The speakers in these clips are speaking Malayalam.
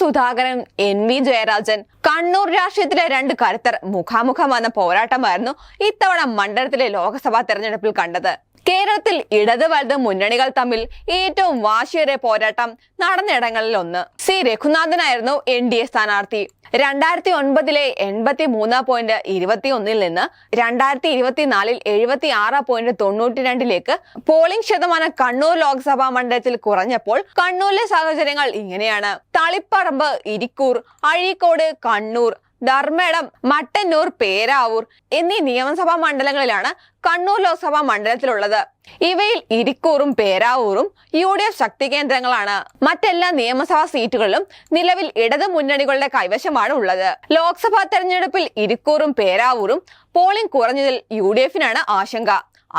സുധാകരൻ എൻ വി ജയരാജൻ കണ്ണൂർ രാഷ്ട്രീയത്തിലെ രണ്ട് കരുത്തർ മുഖാമുഖം വന്ന പോരാട്ടമായിരുന്നു ഇത്തവണ മണ്ഡലത്തിലെ ലോക്സഭാ തെരഞ്ഞെടുപ്പിൽ കണ്ടത്. കേരളത്തിൽ ഇടത് വലത് മുന്നണികൾ തമ്മിൽ ഏറ്റവും വാശിയേറിയ പോരാട്ടം നടന്നിടങ്ങളിൽ ഒന്ന് സി. രഘുനാഥനായിരുന്നു എൻ. ഡി. എ സ്ഥാനാർത്ഥി. രണ്ടായിരത്തി ഒൻപതിലെ എൺപത്തി മൂന്ന് പോയിന്റ് ഇരുപത്തി ഒന്നിൽ നിന്ന് രണ്ടായിരത്തി ഇരുപത്തിനാലിൽ എഴുപത്തി ആറ് പോയിന്റ് തൊണ്ണൂറ്റി രണ്ടിലേക്ക് പോളിംഗ് ശതമാനം കണ്ണൂർ ലോക്സഭാ മണ്ഡലത്തിൽ കുറഞ്ഞപ്പോൾ കണ്ണൂരിലെ സാഹചര്യങ്ങൾ ഇങ്ങനെയാണ്. തളിപ്പറമ്പ് ഇരിക്കൂർ അഴീക്കോട് കണ്ണൂർ ധർമ്മേടം മട്ടന്നൂർ പേരാവൂർ എന്നീ നിയമസഭാ മണ്ഡലങ്ങളിലാണ് കണ്ണൂർ ലോക്സഭാ മണ്ഡലത്തിലുള്ളത്. ഇവയിൽ ഇരിക്കൂറും പേരാവൂറും യു ഡി എഫ് ശക്തി കേന്ദ്രങ്ങളാണ്. മറ്റെല്ലാ നിയമസഭാ സീറ്റുകളിലും നിലവിൽ ഇടത് മുന്നണികളുടെ കൈവശമാണ് ഉള്ളത്. ലോക്സഭാ തെരഞ്ഞെടുപ്പിൽ ഇരിക്കൂറും പേരാവൂറും പോളിംഗ് കുറഞ്ഞതിൽ യു ഡി എഫിനാണ് ആശങ്ക.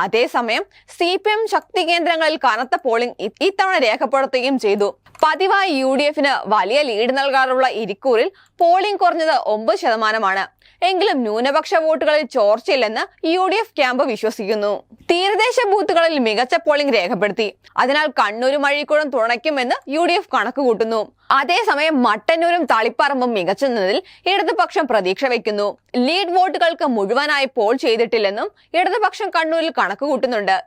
അതേസമയം സി പി എം ശക്തി കേന്ദ്രങ്ങളിൽ കനത്ത പോളിംഗ് ഇത്തവണ രേഖപ്പെടുത്തുകയും ചെയ്തു. പതിവായി യു ഡി എഫിന് വലിയ ലീഡ് നൽകാറുള്ള ഇരിക്കൂറിൽ പോളിംഗ് കുറഞ്ഞത് ഒമ്പത് ശതമാനമാണ്. എങ്കിലും ന്യൂനപക്ഷ വോട്ടുകളിൽ ചോർച്ചയില്ലെന്ന് യു ഡി എഫ് ക്യാമ്പ് വിശ്വസിക്കുന്നു. തീരദേശ ബൂത്തുകളിൽ മികച്ച പോളിംഗ് രേഖപ്പെടുത്തി. അതിനാൽ കണ്ണൂരും അഴീക്കോടും തുണയ്ക്കുമെന്ന് യു ഡി എഫ് കണക്ക് കൂട്ടുന്നു അതേസമയം മട്ടന്നൂരും തളിപ്പറമ്പും മികച്ചെന്നതിൽ ഇടതുപക്ഷം പ്രതീക്ഷ വയ്ക്കുന്നു. ലീഡ് വോട്ടുകൾക്ക് മുഴുവനായി പോൾ ചെയ്തിട്ടില്ലെന്നും ഇടതുപക്ഷം കണ്ണൂരിൽ കണക്ക് കണക്കുകൂട്ടുന്നുണ്ട്.